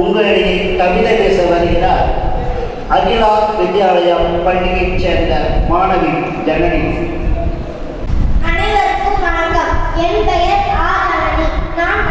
உங்களிடையே கவிதை பேச வருகிறார் அகிலா வித்யாலயம் பள்ளியைச் சேர்ந்த மாணவி ஜனனி. அனைவருக்கும் வணக்கம். என் பெயர் நான்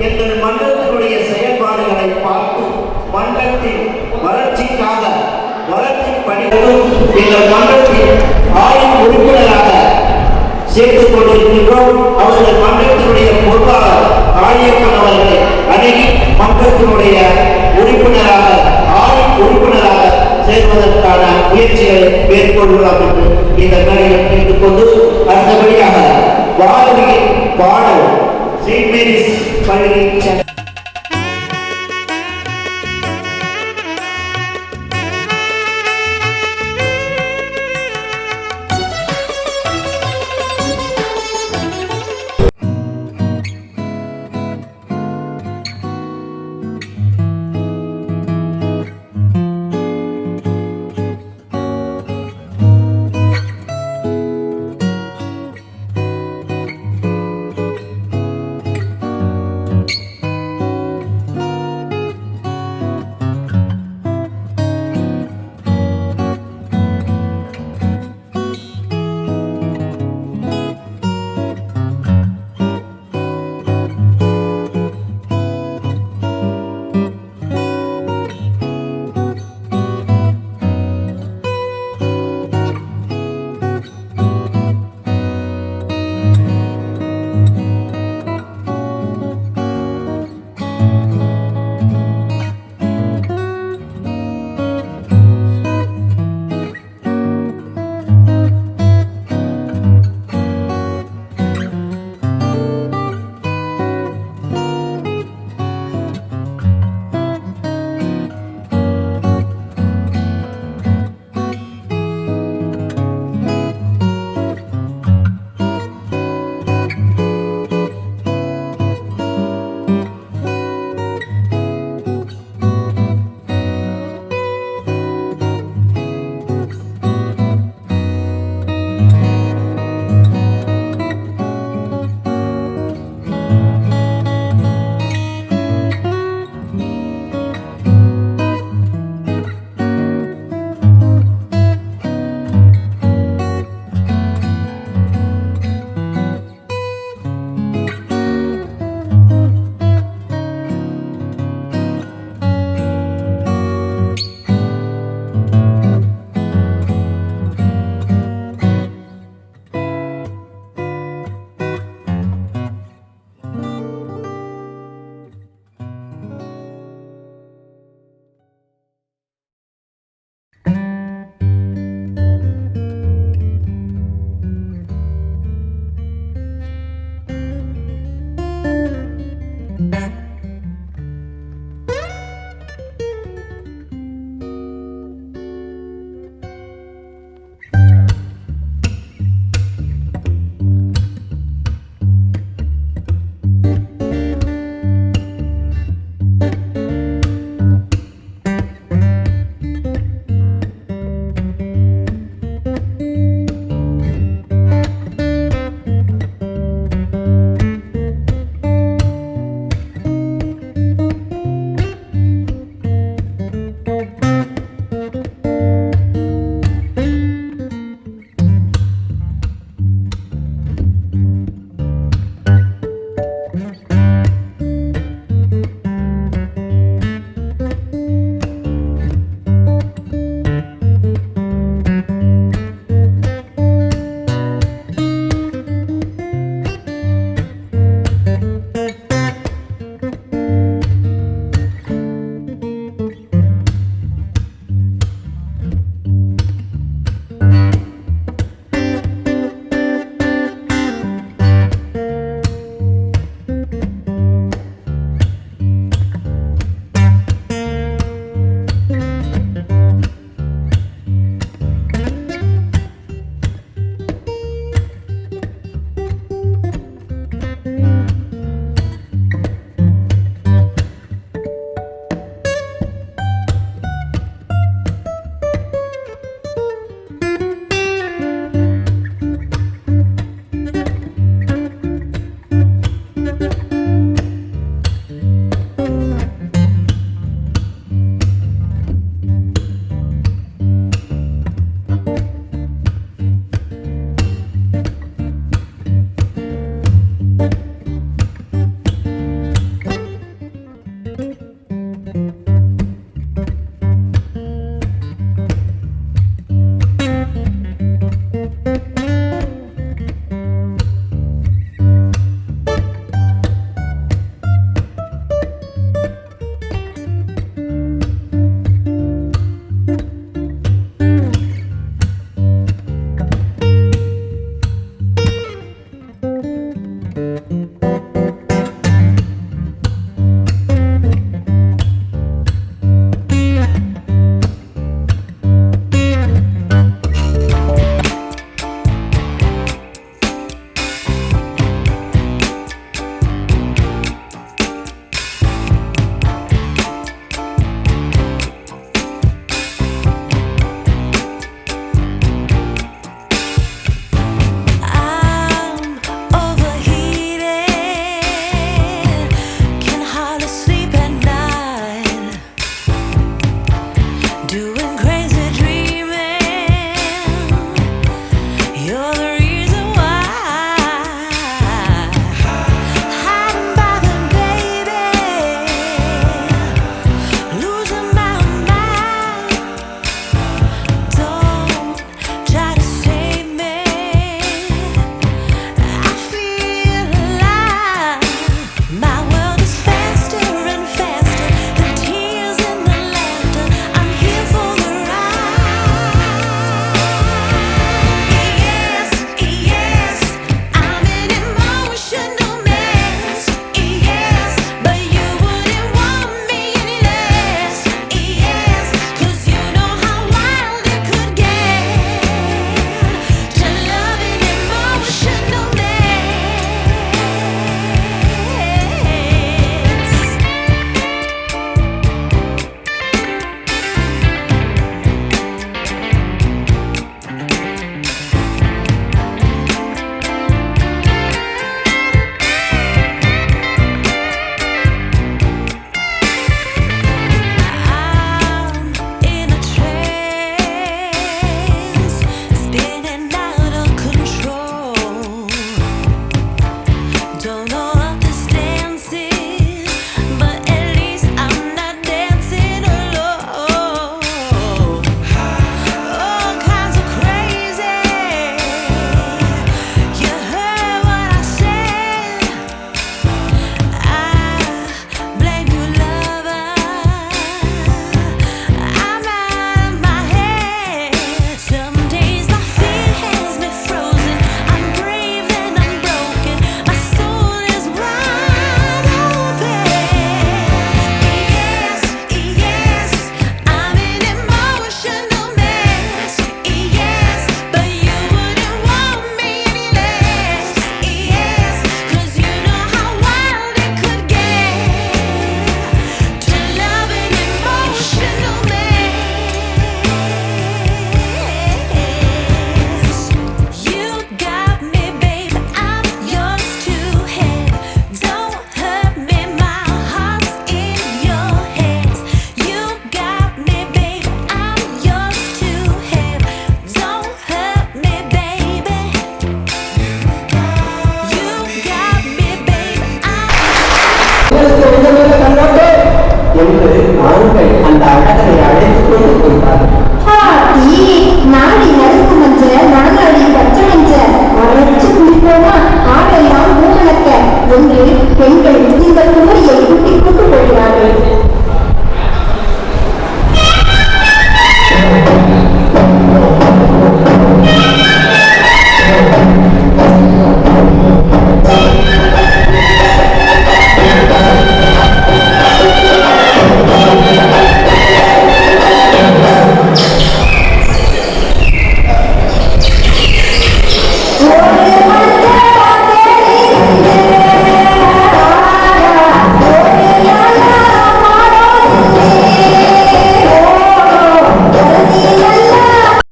எங்கள் மண்டலத்தினுடைய செயல்பாடுகளை பார்த்து மன்றத்தின் வளர்ச்சிக்காக வளர்ச்சி பணிகளும் எங்கள் மன்றத்தின் ஆயுள் உறுப்பினராக சேர்த்துக் கொண்டிருக்கின்றோம். அவர்கள் மன்றத்தினுடைய பொருளாளர் காளியப்பன் அவர்களை அணுகி மன்றத்தினுடைய உறுப்பினராக ஆயுள் உறுப்பினராக சேர்வதற்கான முயற்சிகளை மேற்கொள்ளலாம் என்று இந்த மேடையில் கேட்டுக்கொண்டு அடுத்தபடியாக வாழ்வியின் பாடல் read my this